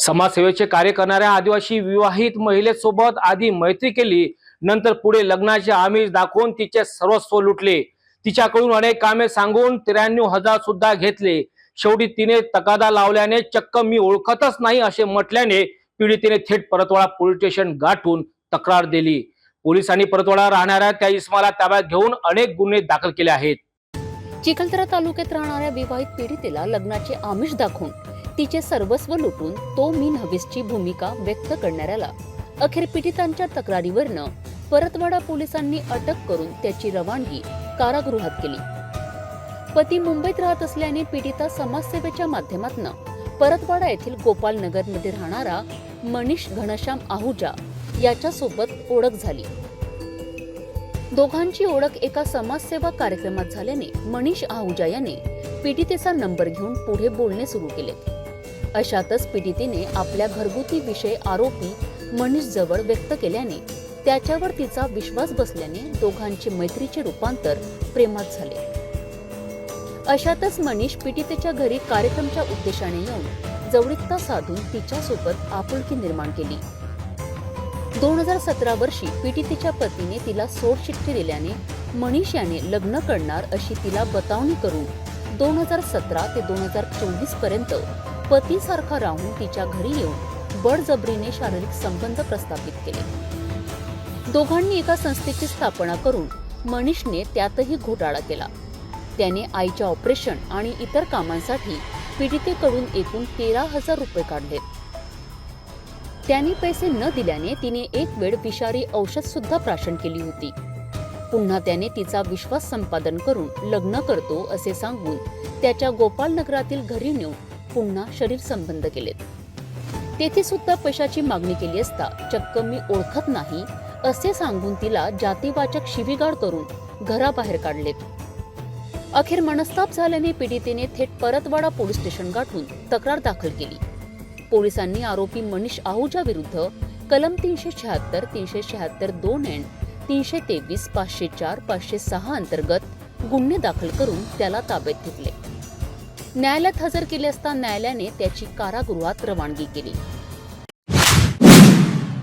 समाजसेवेचे कार्य करणाऱ्या आदिवासी विवाहित महिलेसोबत आधी मैत्री केली नंतर पुढे लग्नाचे आमिष दाखवून तिचे सर्वस्व लुटले. तिच्याकडून अनेक कामे सांगून त्र्याण्णव हजार सुद्धा घेतले. शेवटी तिने तकादा लावल्याने चक्क मी ओळखतच नाही असे म्हटल्याने पीडितेने थेट परतवाडा पोलीस स्टेशन गाठून तक्रार दिली. पोलिसांनी परतवाडा राहणाऱ्या त्या इस्माला ताब्यात घेऊन अनेक गुन्हे दाखल केले आहेत. चिखलदरा तालुक्यात राहणाऱ्या विवाहित पीडितेला लग्नाचे आमिष दाखवून तिचे सर्वस्व लुटून तो मी नव्हेसची भूमिका व्यक्त करणाऱ्याला अखेर पीडितांच्या तक्रारीवरनं परतवाडा पोलिसांनी अटक करून त्याची रवानगी कारागृहात केली. पती मुंबईत राहत असल्याने पीडिता समाजसेवेच्या माध्यमातून परतवाडा येथील गोपालनगरमध्ये राहणारा मनीष घनश्याम आहुजा याच्यासोबत ओळख झाली. दोघांची ओळख एका समाजसेवा कार्यक्रमात झाल्याने मनीष आहुजा याने पीडितेचा नंबर घेऊन पुढे बोलणे सुरू केले. अशातच पीडितीने आपल्या घरगुती विषय आरोपी मनीष जवळ व्यक्त केल्याने त्याच्यावर तिचा विश्वास बसल्याने दोघांचे मैत्रीचे रूपांतर प्रेमात झाले. अशातच मनीष पीडितेच्या घरी कार्यक्रमच्या उद्देशाने येऊन जवळीकता साधून तिच्यासोबत आपुलकी निर्माण केली. दोन हजार सतरा वर्षी पीडितेच्या पतीने तिला सोडशिट्टी दिल्याने मनीष याने लग्न करणार अशी तिला बतावणी करून दोन हजार सतरा ते दोन हजार चोवीसपर्यंत पतीसारखा राहून तिच्या घरी येऊन बळजबरीने शारीरिक संबंध प्रस्थापित केले. दोघांनी एका संस्थेची स्थापना करून मनीषने त्यातही घोटाळा केला. त्याने आईच्या ऑपरेशन आणि इतर कामांसाठी पीडितेकडून एकूण तेरा हजार रुपये काढलेत त्याने पैसे न दिल्याने तिने एक वेळ विषारी औषध सुद्धा प्राशन केली होती. पुन्हा त्याने तिचा विश्वास संपादन करून लग्न करतो असे सांगून त्याच्या गोपालनगरातील घरी नेऊन पुन्हा शरीर संबंध केलेत. तेथे सुद्धा पैशाची मागणी केली असता चक्क मी ओळखत नाही असे सांगून तिला जातीवाचक शिवीगाळ करून घराबाहेर काढलेत. अखेर मनस्ताप झाल्याने पीडितेने थेट परतवाडा पोलीस स्टेशन गाठून तक्रार दाखल केली. पोलिसांनी आरोपी मनीष आहुजा विरुद्ध कलम तीनशे शहात्तर तीनशे शहात्तर दोन एन तीनशे तेवीस पाचशे चार पाचशे सहा अंतर्गत गुन्हे दाखल करून त्याला ताब्यात घेतले. न्यायालयात हजर केले असता न्यायालयाने त्याची कारागृहात रवानगी केली.